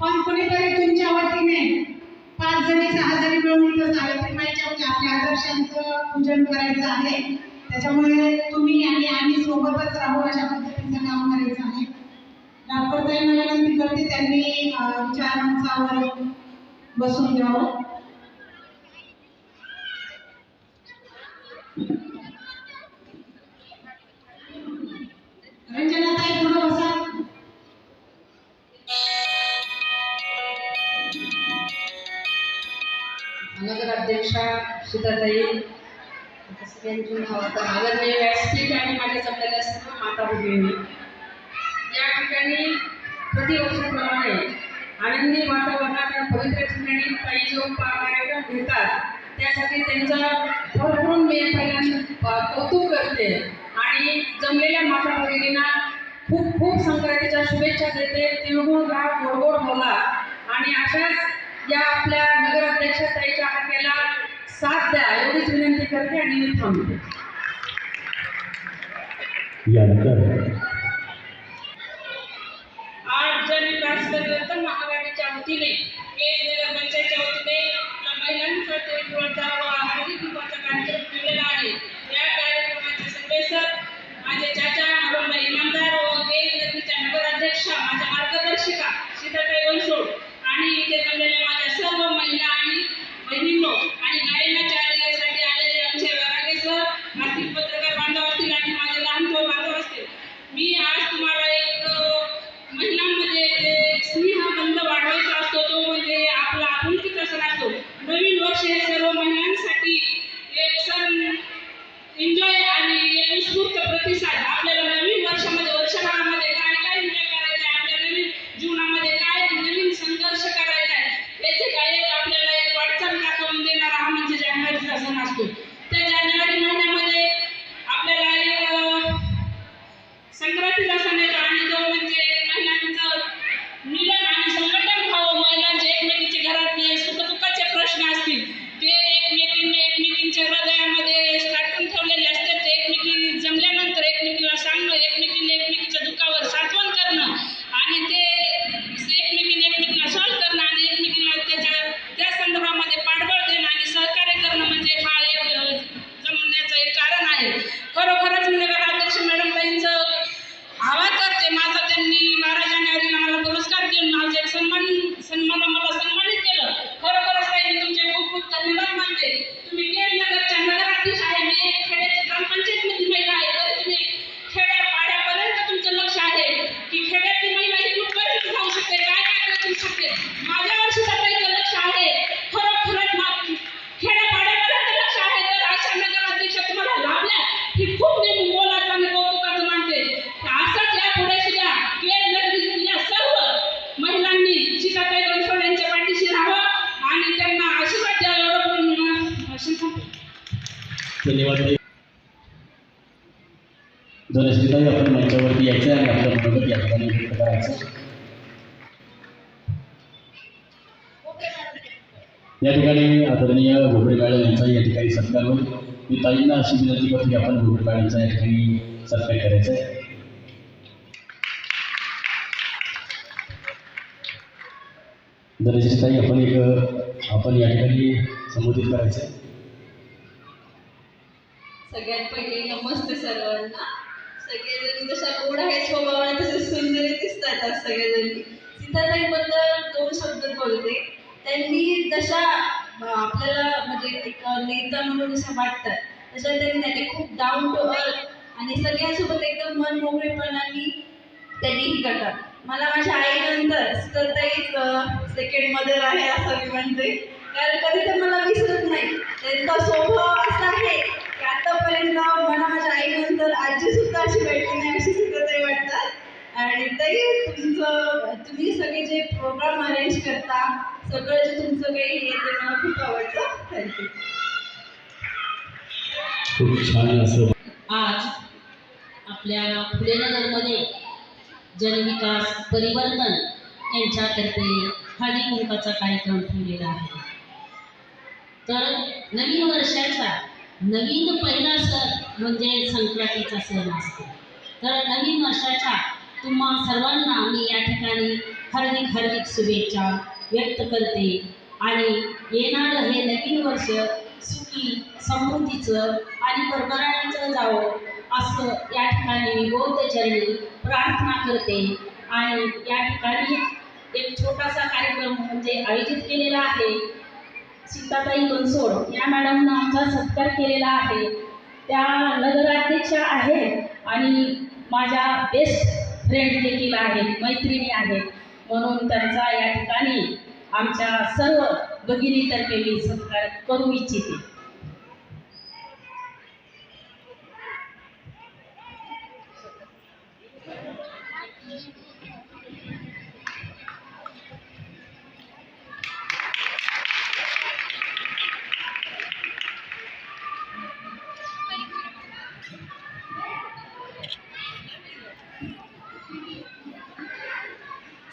पण कुणीतरी तुमच्या वतीने पाच जणी सहा जणी मिळून इथं सावित्रीमाईच्या म्हणजे आपल्या आदर्शांचं पूजन करायचं आहे. त्याच्यामुळे तुम्ही आणि आम्ही सोबतच राहू अशा पद्धतीचं काम करायचं आहे. डॉक्टरताईंना विनंती करते त्यांनी अं, विचार मंचावर बसून घ्यावं. सीताताई सगळ्यांची नाव आता आदरणीय व्यासपीठ आणि माझ्या जमलेल्या सर्व माता भगिनी या ठिकाणी प्रतिवर्षाप्रमाणे आनंदी वातावरणात आणि पवित्र ठिकाणी ताई जो कार्यक्रम घेतात त्यासाठी त्यांचा भरपूर मी पहिल्यांदा कौतुक करते. आणि जमलेल्या माता भगिनींना खूप खूप संक्रांतीच्या शुभेच्छा देते. तिळगुळ घाट गोडगोड बोला. आणि अशाच या आपल्या नगराध्यक्ष ताईच्या साथ द्या एवढीच विनंती करते आणि मी थांबते. यानंतर आज जन विकास परिवर्तन महाआघाडीच्या वतीने केज नगर पंचायतच्या वतीने आपल्या धन्यवाद. धनश्रीताई आपण मंचावरती यायचं आणि आपल्या मनोगत या ठिकाणी व्यक्त करायचं या ठिकाणी आदरणीय घोबडे मॅडम यांचा या ठिकाणी सत्कार होईल. मी ताईंना अशी विनंती करतो की आपण घोबडे मॅडमचा या ठिकाणी सत्कार करायचा आहे धनश्रीताई आपण एक आपण या ठिकाणी संबोधित करायचं आहे सगळ्यात पहिले नमस्ते सर्वांना. सगळेजण जशा गोड आहे स्वभावाने तसे सुंदर दिसतात आज सगळेजणी. सीताताईबद्दल दोन शब्द बोलते. त्यांनी जशा आपल्याला म्हणजे एक नेता म्हणून जशा वाटतात तशा त्यांनी नाही ते खूप डाऊन टू अर्थ आणि सगळ्यांसोबत एकदम मन मोकळेपणाने त्यांनी ही करतात. मला माझ्या आईनंतर सीताताई सेकंड मदर आहे असं मी म्हणते. कारण कधी तर मला विसरत नाही. त्यांचा स्वभाव तुमचं तुम्ही सगळे जे प्रोग्राम अरेंज करता सगळं जे तुमचं काही हे ते मला खूप आवडतं. थँक्यू खूप छान असं. आज आपल्या फुले नगरमध्ये जनविकास परिवर्तन यांच्यातर्फे हळदी कुंकाचा कार्यक्रम ठेवलेला आहे. तर नवीन वर्षाचा नवीन पहिला सण म्हणजे संक्रांतीचा सण असतो. तर नवीन वर्षाच्या तुम्हा सर्वांना मी या ठिकाणी हार्दिक हार्दिक शुभेच्छा व्यक्त करते. आणि येणारं हे नवीन वर्ष सुखी समृद्धीचं आणि परभराणीचं जावं असं या ठिकाणी मी बौद्धचरणी प्रार्थना करते. आणि या ठिकाणी एक छोटासा कार्यक्रम म्हणजे आयोजित केलेला आहे. सीताताई बनसोड या मॅडमनं आमचा सत्कार केलेला आहे. त्या नगराध्यक्षा आहेत आणि माझ्या बेस्ट फ्रेंड देखील आहेत मैत्रिणी आहेत. म्हणून त्यांचा या ठिकाणी आमच्या सर्व भगिनीतर्फे मी सत्कार करू इच्छिते.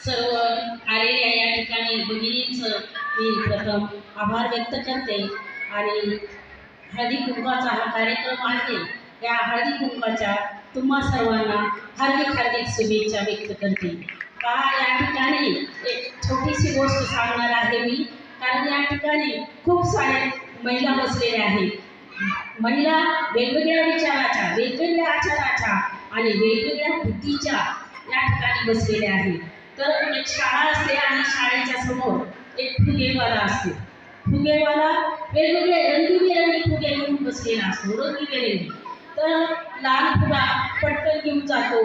सर्व आलेल्या या ठिकाणी भगिनींचं मी प्रथम आभार व्यक्त करते. आणि हळदी कुंभाचा हा कार्यक्रम आहे. या हळदी कुंभाच्या तुम्हा सर्वांना हार्दिक हार्दिक शुभेच्छा व्यक्त करते. पहा या ठिकाणी एक छोटीशी गोष्ट सांगणार आहे मी? कारण या ठिकाणी खूप साऱ्या महिला बसलेल्या आहेत. महिला वेगवेगळ्या विचाराच्या वेगवेगळ्या आचाराच्या आणि वेगवेगळ्या बुद्धीच्या या ठिकाणी बसलेल्या आहेत. तर एक शाळा असते आणि शाळेच्या समोर एक फुगेवाला असते. फुगेवाला वेगवेगळे रंगीबेरंगी फुगे घेऊन बसलेला असतो रंगीबेरंगी तर लाल फुगा पटकन घेऊन जातो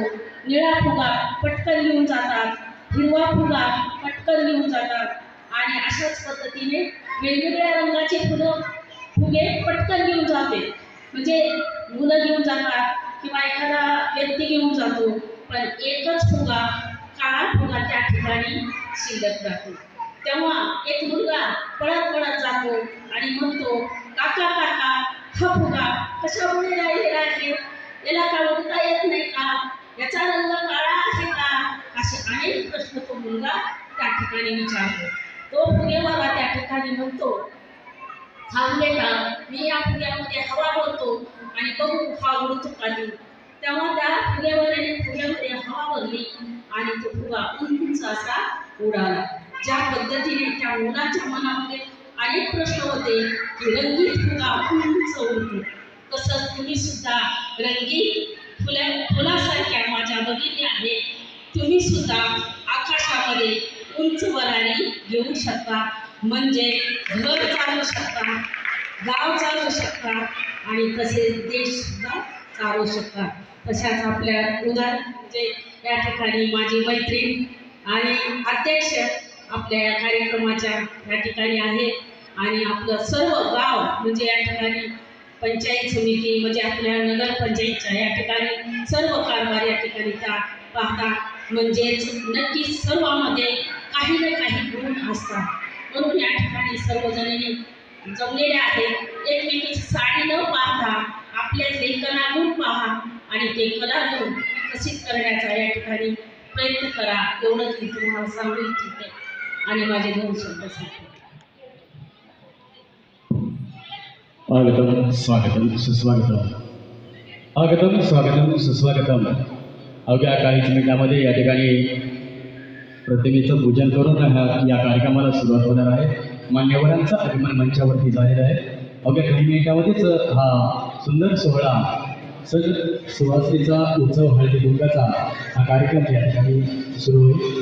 निळा फुगा पटकन घेऊन जातात हिरवा फुगा पटकन घेऊन जातात आणि अशाच पद्धतीने वेगवेगळ्या रंगाचे फुलं फुगे पटकन घेऊन जाते. म्हणजे मुलं घेऊन जातात किंवा एखादा व्यक्ती घेऊन जातो पण एकच फुगा काळा पुन्हा त्या ठिकाणी शिल्लक राहतो. तेव्हा एक मुलगा पळत पळत जातो आणि म्हणतो काका काका हा फुगा कशामुळे राहिलेला आहे याला का उडता येत नाही का? याचा रंग काळा आहे का? असे अनेक प्रश्न तो मुलगा त्या ठिकाणी विचारतो. तो फुगेवाला त्या ठिकाणी म्हणतो थांब बेटा मी या फुग्यामध्ये हवा भरतो आणि बघू हा उडतो का तेव्हा त्या फुग्यावरील फुग्यामध्ये हवा भरली आणि तो फुगा उंच असा उडाला. ज्या पद्धतीने त्या मुलाच्या मनामध्ये अनेक प्रश्न होते की रंगीत फुगा उंच उडतो. तसंच तुम्ही सुद्धा रंगीत फुल्या फुलासारख्या माझ्या भगिनी आहेत. तुम्ही सुद्धा आकाशामध्ये उंच वराणी घेऊ शकता. म्हणजे घर चालवू शकता गाव चालवू शकता. आणि तसेच देश सुद्धा चालवू शकता. तशाच आपल्या उदाहरण म्हणजे या ठिकाणी माझी मैत्रीण आणि अध्यक्ष आपल्या या कार्यक्रमाच्या या ठिकाणी आहेत आणि आपलं सर्व गाव म्हणजे या ठिकाणी पंचायत समिती म्हणजे आपल्या नगरपंचायतच्या या ठिकाणी सर्व कारभार या ठिकाणी त्या पाहतात म्हणजेच नक्कीच सर्वामध्ये काही ना काही गुण असतात. म्हणून या ठिकाणी सर्वजणांनी जमलेले आहेत. एकमेकीची साडी न पाहता आपल्यातले कलागुण पहा आणि ते कलागुण विकसित करण्याचा या ठिकाणी प्रयत्न करा एवढंच मी तुम्हाला सांगू इच्छिते आणि माझे दोन शब्द सांगते. आगतम स्वागतम सुस्वागतम. आगतम स्वागतम सुस्वागतम. अवघ्या काहीच मिनिटामध्ये या ठिकाणी प्रतिमेचं पूजन करून या कार्यक्रमाला सुरुवात होणार आहे. मान्यवरांचा अभिमान मंचावरती झालेला आहे. अवघ्या काही मिनिटामध्येच हा सुंदर सोहळा सर सुवासिनीचा उत्सव हळदी कुंकाचा हा कार्यक्रम या ठिकाणी सुरू होईल.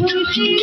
Thank you.